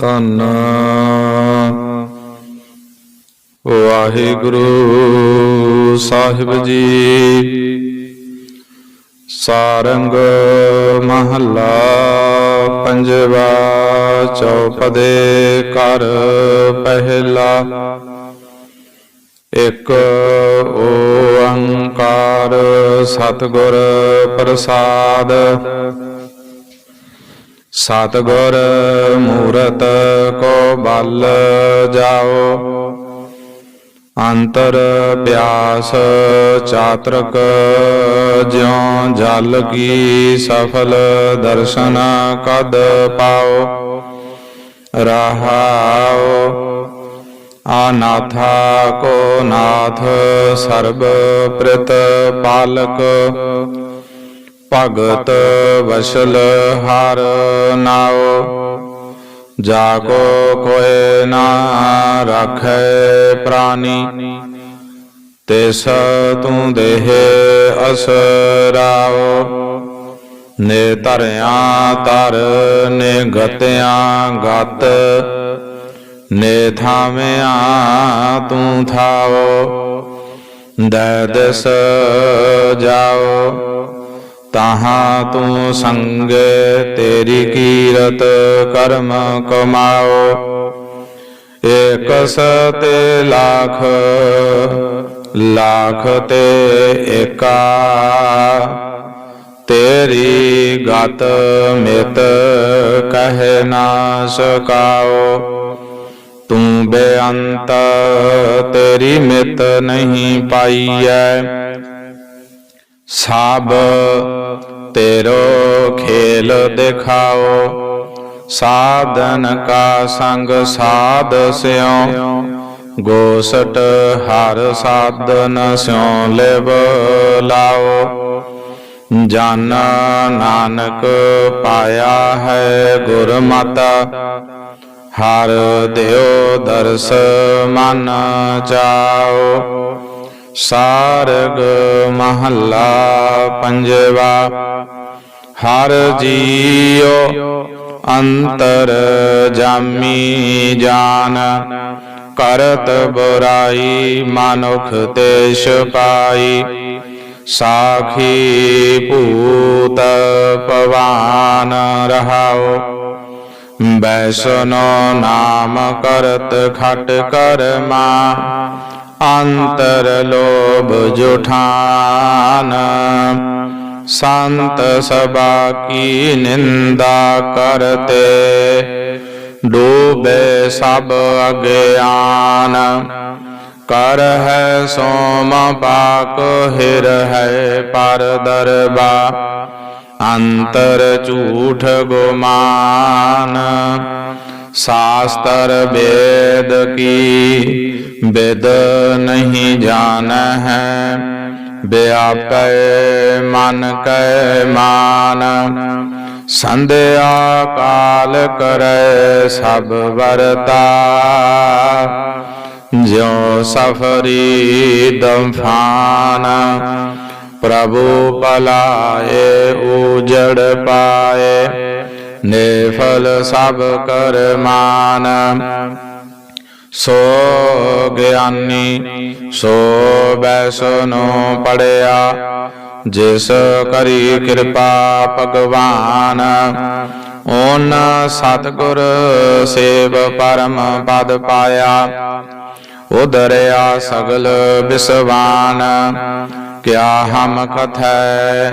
ਧੰਨ। ਵਾਹਿਗੁਰੂ ਸਾਹਿਬ ਜੀ। ਸਾਰੰਗ ਮਹੱਲਾ ਪੰਜਵਾ ਚੌਪਦੇ ਕਰ ਪਹਿਲਾ। ਇੱਕ ਓੰਕਾਰ ਸਤਿਗੁਰ ਪ੍ਰਸਾਦ। ਸਤਿਗੁਰ ਮੂਰਤ ਕੋ ਬਲ ਜਾਓ। ਅੰਤਰ ਪਿਆਸ ਚਾਤਰਕ ਜਿਉ ਜਲ ਕੀ ਸਫਲ ਦਰਸ਼ਨ ਕਦ ਪਾਓ। ਰਹਾਓ ਆਨਾਥਾ ਕੋ ਨਾਥ ਸਰਬ ਪ੍ਰਿਤ ਪਾਲਕ। ਭਗਤ ਵਸਲ ਹਰ ਨਾਉ ਜਾ ਕੋ ਕੋਇ ਨਾ ਰਾਖੈ ਪ੍ਰਾਨੀ। ਤਿਸ ਤੂੰ ਦੇਹ ਅਸਰਾਓ ਨੇ ਧਰਿਆ ਧਰ, ਨੇ ਗਤਿਆਂ ਗਤ, ਨੇ ਥਾਵਿਆ ਤੂੰ ਥਾਵੋ, ਦੈ ਦਿਸ ਜਾਓ। ਤਾਹਾਂ ਤੂੰ ਸੰਗ, ਤੇਰੀ ਕੀਰਤ ਕਰਮ ਕਮਾਓ। ਏਕ ਸਤੇ ਲਾਖ ਲਾਖ ਤੇ ਏਕਾ। ਤੇਰੀ ਗਤ ਮਿਤ ਕਹਿ ਨਾ ਸਕਾਓ। ਤੂੰ ਬੇਅੰਤ, ਤੇਰੀ ਮਿਤ ਨਹੀਂ ਪਾਈਐ। ਸਭ ਤੇਰੋ ਖੇਲ ਦਿਖਾਓ ਸਾਧਨ ਕਾ ਸੰਗ ਸਾਧ ਸਿਉ ਗੋਸਟ ਹਰ ਸਾਧਨ ਸਿਉ ਲਿਵ ਲਾਓ ਜਨ ਨਾਨਕ ਪਾਇਆ ਹੈ ਗੁਰਮਤਾ ਹਰ ਦਿਓ ਦਰਸ ਮਨ ਚਾਓ ਸਾਰਗ ਮਹੱਲਾ ਪੰਜਵਾ, ਹਰ ਜੀਉ ਅੰਤਰ ਜਾਮੀ ਜਾਨ, ਕਰਤ ਬੁਰਾਈ ਮਨੁਖ ਤੇਸ਼ ਪਾਈ। ਸਾਖੀ ਭੂਤ ਪਵਾਨ ਰਹਾਓ ਬੈਸਨੋ ਨਾਮ ਕਰਤ ਖਟ ਕਰਮਾ। ਅੰਤਰ ਲੋਭ ਜੁਠਾਨ ਸੰਤ ਸਭਾ ਕੀ ਨਿੰਦਾ ਕਰਤੇ ਡੂਬੇ ਸਭ ਅਗਿਆਨ ਕਰ ਹੈ ਸੋਮ ਪਾਕ ਹਿਰ ਹੈ ਪਰ ਦਰਬਾ ਅੰਤਰ ਝੂਠ ਗੁਮਾਨ ਸ਼ਾਸਤਰ ਵੇਦ ਕੀ? ਬਿਦ ਨਹੀਂ ਜਾਣ ਹੈ ਵਿਆਪੈ ਮਨ ਕੈ ਮਾਨ। ਸੰਧਿਆ ਕਾਲ ਕਰੈ ਸਭ ਵਰਤਾ। ਜਿਉ ਸਫਰੀ ਦਮਫਾਨ ਪ੍ਰਭੂ ਪਲਾਏ ਉਜੜ ਪਾਏ। ਨੇਫਲ ਸਭ ਕਰ ਮਾਨ। ਸੋ ਗਿਆਨੀ, ਸੋ ਬੈਸਨੋ ਪੜਿਆ, ਜਿਸ ਕਰੀ ਕਿਰਪਾ ਭਗਵਾਨ। ਓਨ ਸਤਗੁਰ ਸੇਵ ਪਰਮ ਪਦ ਪਾਇਆ ਉਦਰਿਆ ਸਗਲ ਬਿਸਵਾਨ। ਕਿਆ ਹਮ ਕਥੈ?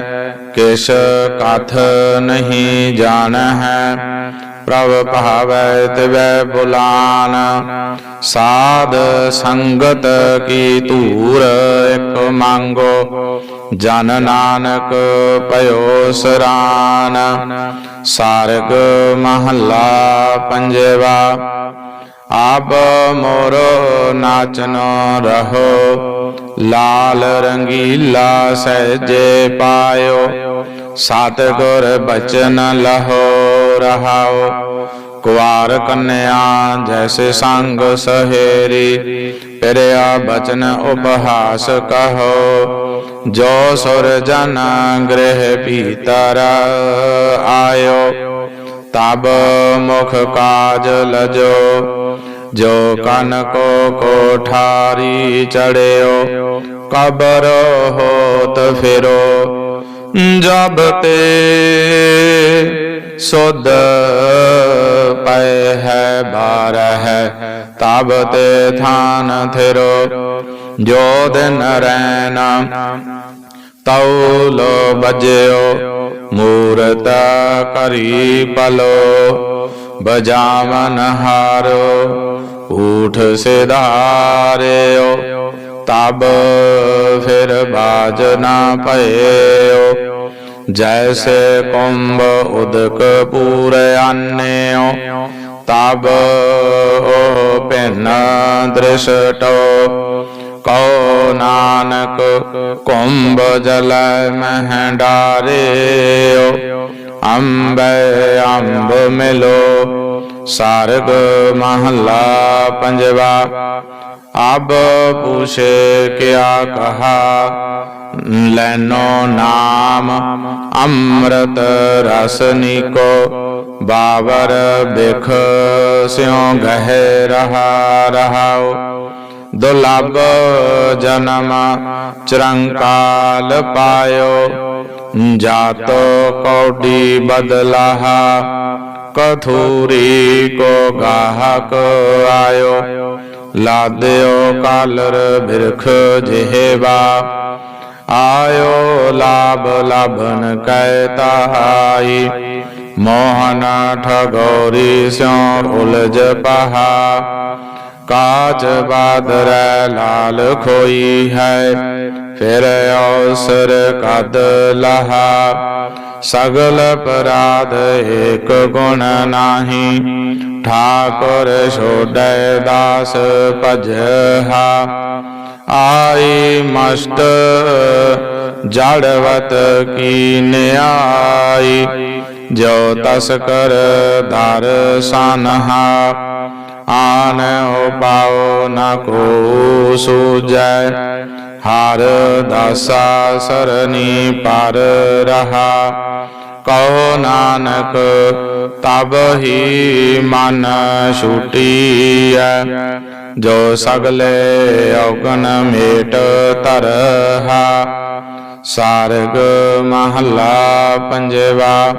ਕਿਸ ਕਥ ਨਹੀਂ ਜਾਣ ਹੈ ਪ੍ਰਭ ਭਾਵੈ ਤਿਵੈ ਬੁਲਾਨ। ਸਾਧ ਸੰਗਤ ਕੀ ਧੂਰ ਇਕ ਮੰਗੋ? ਜਨ ਨਾਨਕ ਭਇਓ ਸਰਾਨ। ਸਾਰਗ ਮਹੱਲਾ ਪੰਜਵਾ। ਆਪ ਮੋਰੋ ਨਾਚਨੋ ਰਹੋ। ਲਾਲ ਰੰਗੀਲਾ ਸਹਿਜੇ ਪਾਇਓ। ਸਤਿਗੁਰ ਬਚਨ ਲਹੋ ਰਹਾਓ। ਕੁਆਰ ਕੰਨਿਆ ਜੈਸੇ ਸੰਗ ਸਹੇਰੀ, ਪਿਰਿਆ ਬਚਨ ਉਪਹਾਸ ਕਹੋ। ਜੋ ਸੁਰ ਜਨ ਗ੍ਰਹਿ ਭੀਤਰ ਆਇਓ, ਤਬ ਮੁਖ ਕਾਜ ਲਜੋ। ਜੋ ਕਨ ਕੋ ਕੋਠਾਰੀ ਚੜਿਓ, ਕਬਰ ਹੋਤ ਫਿਰੋ। ਜਬ ਤੇ ਸੁਧ ਪੈ ਹੈ ਬਾਰ ਹੈ ਤਬ ਤੇ ਥਾਨ ਥਿਰੋ। ਜੋ ਦਿਨ ਰੈਨਾ ਤਉ ਲੋ ਬਜਿਓ, ਮੂਰਤ ਕਰੀ ਪਲੋ। ਬਜਾਵਨ ਹਾਰੋ ਊਠ ਸਿਧਾਰਿਓ, ਤਬ ਫਿਰ ਬਾਜ ਨਾ ਭਇਓ। ਜੈਸੇ ਕੁੰਭ ਉਦਕ ਪੂਰ ਆਨਿਓ, ਤਬ ਉਹ ਪਿੰਨ ਦ੍ਰਿਸ਼ਟੋ। ਕਉ ਨਾਨਕ ਕੁੰਭ ਜਲ ਮਹਿ ਡਾਰਿਓ ਅੰਬ ਅੰਬ ਮਿਲੋ ਸਰਗ ਮਹਲਾ ਪੰਜਵਾ। ਅਬ ਪੁਛੇ ਕਿਆ ਕਹਾ, ਲੈਨੋ ਨਾਮ ਅੰਮ੍ਰਿਤ ਰਸ ਨੀਕੋ ਬਾਵਰ ਬਿਖ ਸਿਉ ਗਹਿ ਰਹਾ ਰਹਾਉ। ਦੁਲਭ ਜਨਮ ਚਰੰਕਾਲ ਪਾਇਓ ਜਾਤੋ ਕੌਡੀ ਬਦਲਾਹਾ ਕਥੂਰੀ ਕੋ ਗਾਹਕ ਆਇਓ ਲਾਦਿਓ ਕਾਲਰ ਬਿਰਖ ਜਿਹਵਾ ਆਇਓ ਲਾਭ ਲਭਨ ਕੈ ਤਾਈ ਮੋਹਨ ਠਗੋਰੀ ਸਿਉ ਉਲਝ ਪਹਾ ਕਾਚ ਬਾਦਰੈ ਲਾਲ ਖੋਈ ਹੈ। ਫਿਰ ਔਸਰ ਕਦ ਲਹਾ। ਸਗਲ ਪਰਾਧ ਏਕ ਗੁਣ ਨਾਹੀ। ਠਾਕੁਰ ਛੋੜੈ ਦਾਸ ਭਜਹਾ। ਆਈ ਮਸਤ ਜੜਵਤ ਕੀ ਨਿਆਈ। ਜੋ ਤਸ ਕਰ ਧਰ ਸਨਹਾ। ਆਨ ਉਪਾਉ ਨ ਕੋ ਸੂਜੈ ਹਰ ਦਾਸਾ ਸਰਨੀ ਪਰ ਰਹਾ। ਕਹੋ ਨਾਨਕ ਤਬ ਹੀ ਮਨ ਛੂਟੀਐ। ਜੋ ਸਗਲੇ ਔਗਨ ਮੇਟ ਤਰਹਾ ਸਾਰਗ ਮਹੱਲਾ ਪੰਜਵਾ।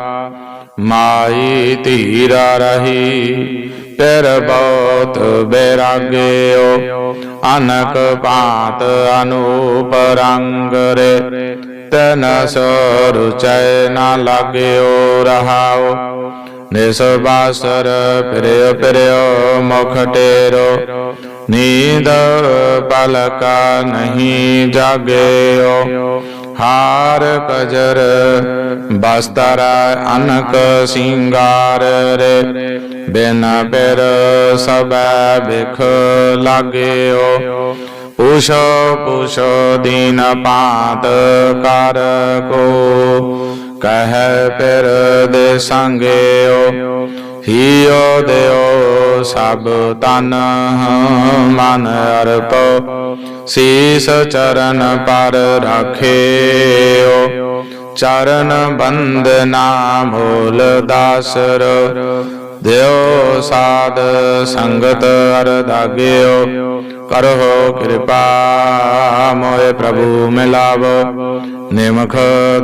ਮਾਈ ਧੀਰਾ ਰਹੀ ਫਿਰ ਬਹੁਤ ਬੈਰਾਗਿਓ। ਅਨਕ ਪਾਤ ਅਨੂਪ ਰੰਗ ਰੇ, ਤਨ ਸੁਰਚੈ ਨਾ ਲਾਗਿਓ ਰਹਾਓ। ਨਿਸ ਬਾਸਰ ਫਿਰਿਓ ਫਿਰਿਓ ਮੁਖ ਟੇਰੋ। ਨੀਂਦ ਪਲਕਾ ਨਹੀਂ ਜਾਗਿਓ। ਹਾਰ ਕਜਰ, ਬਸਤਰ ਅਨਕ ਸਿੰਗਾਰ ਰੇ। ਬਿਨ ਪਿਰ ਸਬੈ ਬਿਖ ਲਾਗਿਓ। ਪੁਛੋ ਪੁਛੋ ਦੀਨ ਪਾਤ ਕਰ ਕੋ। ਕਹਿ ਪਿਰ ਦੇ ਸੰਗਿਓ, ਹੀਓ ਦਿਓ ਸਭ ਤਨ ਮਨ ਅਰਪੋ। ਸੀਸ ਚਰਨ ਪਰ ਰਾਖਿਓ। ਚਰਨ ਬੰਦਨਾ ਮੂਲ ਦਾਸਰ ਦਿਓ ਸਾਧ ਸੰਗਤ ਅਰਦਾਗਿਓ ਕਰੋ ਕਿਰਪਾ, ਮੋਏ ਪ੍ਰਭੂ ਮਿਲਾਵੋ। ਨਿਮਖ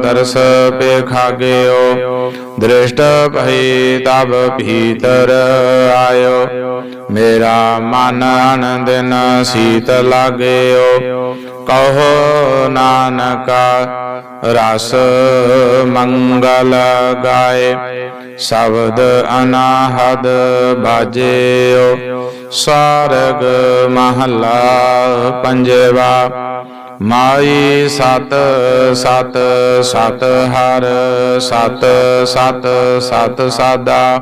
ਦਰਸ ਪੇਖਾਗਿਓ, ਦ੍ਰਿਸ਼ਟ ਭਈ ਤਬ ਭੀਤਰ ਆਇਓ। ਮੇਰਾ ਮਨ ਆਨੰਦਨ ਸੀਤ ਲਾਗਿਓ, ਕਹੋ ਨਾਨਕਾ ਰਸ ਮੰਗਲ ਗਾਏ, ਸ਼ਬਦ ਅਨਾਹਦ ਬਾਜਿਓ। ਸਾਰਗ ਮਹੱਲਾ ਪੰਜਵਾ ਮਾਈ ਸਤ ਸਤ ਸਤ ਹਰ ਸਤ ਸਤ ਸਤ ਸਾਦਾ।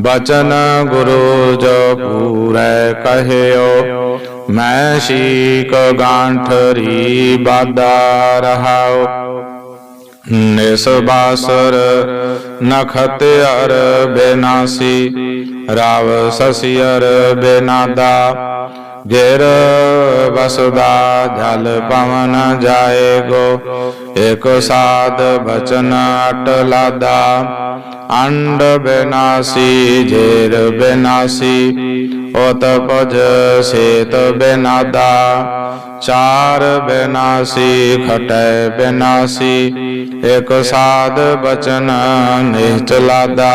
ਬਚਨ ਗੁਰੂ ਜੋ ਪੂਰੈ ਕਹਿਓ, ਮੈਂ ਸ਼ੀਕ ਗਾਂਠਰੀ ਬਾਦਾ ਰਹਾਉ ਨਿਸ ਬਾਸਰ ਨਖਤ ਅਰ ਬੇਨਾਸੀ, ਰਾਵ ਸਸਿਅਰ ਬੇਨਾਦਾ। ਗਿਰ ਵਸੁਦਾ ਜਲ ਪਵਨ ਜਾਏਗੋ ਇਕ ਸਾਧ ਬਚਨ ਅਟ ਲਾਦਾ। ਅੰਡ ਬਿਨਾਸੀ, ਜੇਰ ਬਿਨਾਸੀ, ਉਤ ਪਜ ਸੇਤ ਬਿਨਾਦਾ। ਚਾਰ ਬਿਨਾਸੀ, ਖਟੈ ਬਿਨਾਸੀ ਇਕ ਸਾਧ ਬਚਨ ਨਿਹਚਲਾਦਾ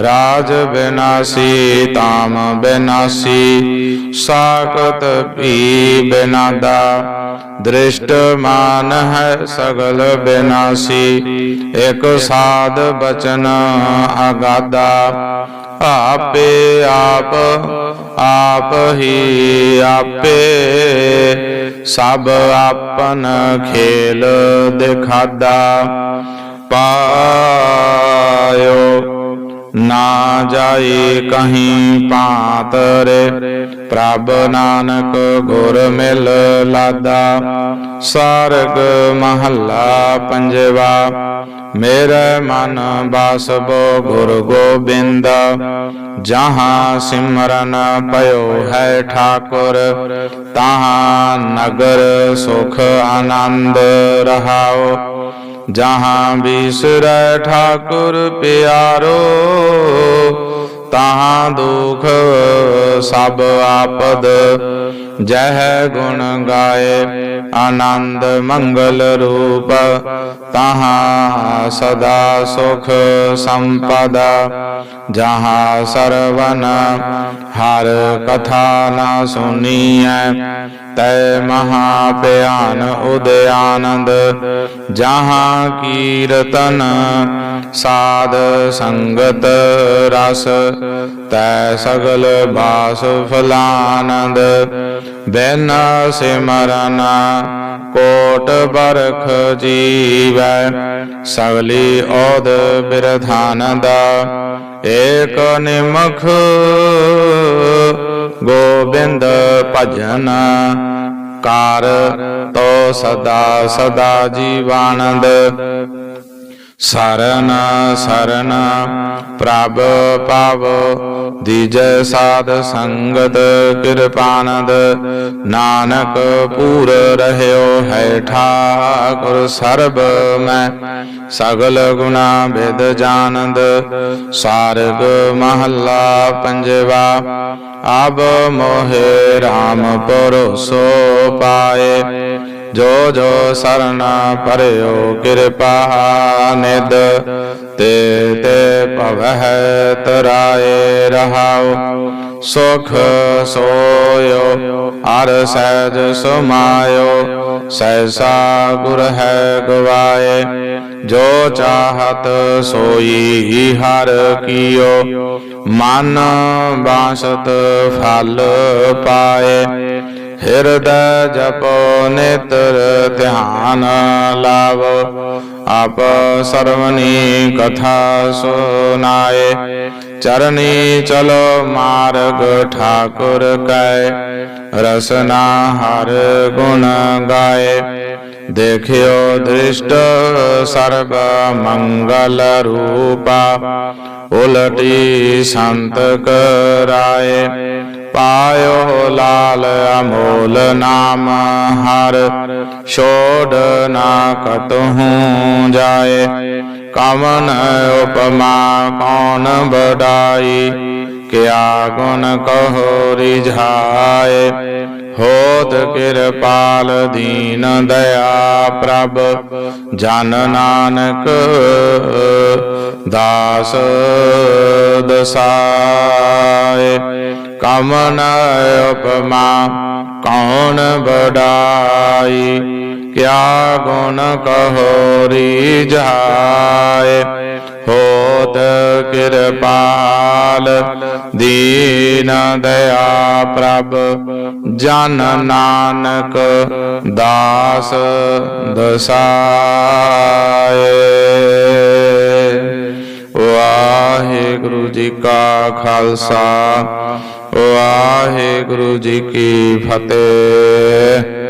ਰਾਜ ਬਿਨਾਸੀ ਤਾਮ ਬਿਨਾਸੀ, ਸਾਖਤ ਵੀ ਬਿਨਾਦਾ। ਦ੍ਰਿਸ਼ਟ ਮਾਨ ਹੈ ਸਗਲ ਬਿਨਾਸੀ, ਇਕ ਸਾਧ ਬਚਨ ਅਗਾਦਾ। ਆਪੇ ਆਪ ਆਪ ਹੀ ਆਪੇ, ਸਭ ਆਪਨ ਖੇਲ ਦਿਖਾਦਾ। ਪਾਇਓ ਨਾ ਜਾਈ ਕਹੀਂ ਪਾਤ ਪ੍ਰਭ ਨਾਨਕ ਗੁਰ ਮਿਲ ਲਾਦਾ। ਸਰਗ ਮਹੱਲਾ ਪੰਜਵਾ, ਮੇਰੇ ਮਨ ਬਾਸਬੋ ਗੁਰ ਗੋਬਿੰਦ। ਜਹਾਂ ਸਿਮਰਨ ਪਇਓ ਹੈ ਠਾਕੁਰ, ਤਹਾਂ ਨਗਰ ਸੁਖ ਆਨੰਦ ਰਹਾਓ। ਜਹਾਂ ਬਿਸਰੈ ਠਾਕੁਰ ਪਿਆਰੋ, ਤਹਾਂ ਦੁਖ ਸਭ ਆਪਦ। ਜਹ ਗੁਣ ਗਾਏ ਆਨੰਦ ਮੰਗਲ ਰੂਪ, ਤਹਾਂ ਸਦਾ ਸੁਖ ਸੰਪਦਾ। ਜਹਾਂ ਸਰਵਨ ਹਰ ਕਥਾ ਨਾ ਸੁਨੀਐ ਤੈ ਮਹਾ ਭਿਆਨ ਉਦਿਆਨੰਦ ਜਹਾਂ ਕੀਰਤਨ ਸਾਧ ਸੰਗਤ ਰਸ, ਤੈ ਸਗਲ ਬਾਸ ਫਲਾਨੰਦ, ਬੈਨ ਸਿਮਰਨ ਕੋਟ ਬਰਖ ਜੀਵੈ, ਸਗਲੀ ਔਦ ਬਿਰਧਾਨੰਦ, ਏਕ ਨਿਮਖ ਗੋਬਿੰਦ ਭਜਨ ਕਾਰ ਤੋ ਸਦਾ ਸਦਾ ਜੀਵਾਨੰਦ। ਸਰਨ ਸਰਨ ਪ੍ਰਭ ਪਾਵ ਦੀਜੈ ਸਾਧ ਸੰਗਤ ਕਿਰਪਾਨੰਦ। ਨਾਨਕ ਪੂਰ ਰਹਿਓ ਹੈ ਠਾਕੁਰ ਸਰਬ ਮੈਂ। ਸਗਲ ਗੁਣਾ ਵਿਦ ਜਾਨੰਦ। ਸਾਰਗ ਮਹੱਲਾ ਪੰਜਵਾ। ਅਬ ਮੋਹਿ RAM ਪਰੋਸੋ ਪਾਏ। ਜੋ ਜੋ ਸਰਣ ਪਰਿਓ ਕਿਰਪਾ ਨਿਦ ਤੇ ਤੇ ਭਵਹਿ ਤਰਾਏ ਰਹਾਉ। ਸੁਖ ਸੋਇਓ ਅਰ ਸਹਿਜ ਸਮਾਇਓ। ਸੈਸਾ ਗੁਰ ਹੈ ਗਵਾਏ, ਜੋ ਚਾਹਤ ਸੋਈ ਹਰ ਕੀਓ, ਮਨ ਬਾਸਤ ਫਲ ਪਾਏ। ਹਿਰਦੈ ਜਪੋ ਨਿਤਰ ਧਿਆਨ ਲਾਵੋ ਆਪ ਸਰਵਨੀ ਕਥਾ ਸੁਨਾਏ ਚਰਨੀ ਚਲੋ ਮਾਰਗ ਠਾਕੁਰ ਕੈ। ਰਸਨਾ ਹਰ ਗੁਣ ਗਾਏ। ਦੇਖਿਓ ਦ੍ਰਿਸ਼ਟ ਸਰਬ ਮੰਗਲ ਰੂਪਾ। ਉਲਟੀ ਸੰਤ ਕਰਾਏ। ਪਾਇਓ ਲਾਲ ਅਮੋਲ ਨਾਮ, ਹਰ ਛੋੜ ਨਾ ਕਤਹੂ ਜਾਏ। ਕਮਨ ਉਪਮਾ ਕੌਣ ਬੜਾਈ ਕਿਆ ਗੁਣ ਕਹੋ ਰਿਝਾਏ। ਹੋਤ ਕਿਰਪਾਲ ਦੀਨ ਦਇਆ ਪ੍ਰਭ, ਜਨ ਨਾਨਕ ਦਾਸ ਦਸਾਏ। ਕਮਨ ਉਪਮਾ ਕੌਣ ਬੜਾਈ ਕਿਆ ਗੁਣ ਕਹੋ ਰੀਝਾਏ ਹੋਤ ਕਿਰਪਾਲ, ਦੀਨ ਦਇਆ ਪ੍ਰਭ, ਜਨ ਨਾਨਕ ਦਾਸ ਦਸਾਏ। ਵਾਹਿਗੁਰੂ ਜੀ ਕਾ ਖਾਲਸਾ, ਵਾਹਿਗੁਰੂ ਜੀ ਕੀ ਫਤਿਹ।